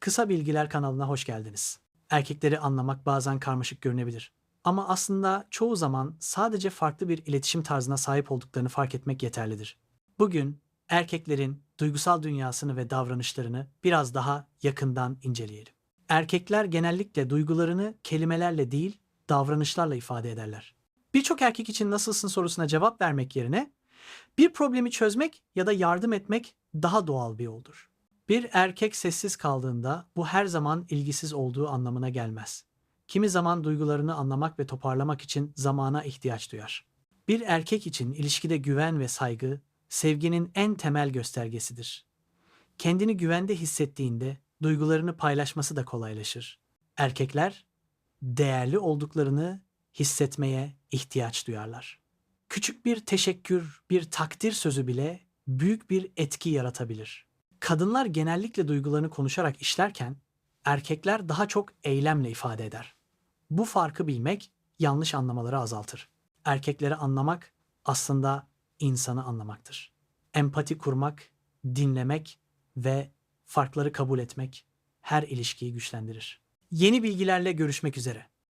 Kısa Bilgiler kanalına hoş geldiniz. Erkekleri anlamak bazen karmaşık görünebilir. Ama aslında çoğu zaman sadece farklı bir iletişim tarzına sahip olduklarını fark etmek yeterlidir. Bugün erkeklerin duygusal dünyasını ve davranışlarını biraz daha yakından inceleyelim. Erkekler genellikle duygularını kelimelerle değil, davranışlarla ifade ederler. Birçok erkek için nasılsın sorusuna cevap vermek yerine bir problemi çözmek ya da yardım etmek daha doğal bir yoldur. Bir erkek sessiz kaldığında bu her zaman ilgisiz olduğu anlamına gelmez. Kimi zaman duygularını anlamak ve toparlamak için zamana ihtiyaç duyar. Bir erkek için ilişkide güven ve saygı sevginin en temel göstergesidir. Kendini güvende hissettiğinde duygularını paylaşması da kolaylaşır. Erkekler değerli olduklarını hissetmeye ihtiyaç duyarlar. Küçük bir teşekkür, bir takdir sözü bile büyük bir etki yaratabilir. Kadınlar genellikle duygularını konuşarak işlerken erkekler daha çok eylemle ifade eder. Bu farkı bilmek yanlış anlamaları azaltır. Erkekleri anlamak aslında insanı anlamaktır. Empati kurmak, dinlemek ve farkları kabul etmek her ilişkiyi güçlendirir. Yeni bilgilerle görüşmek üzere.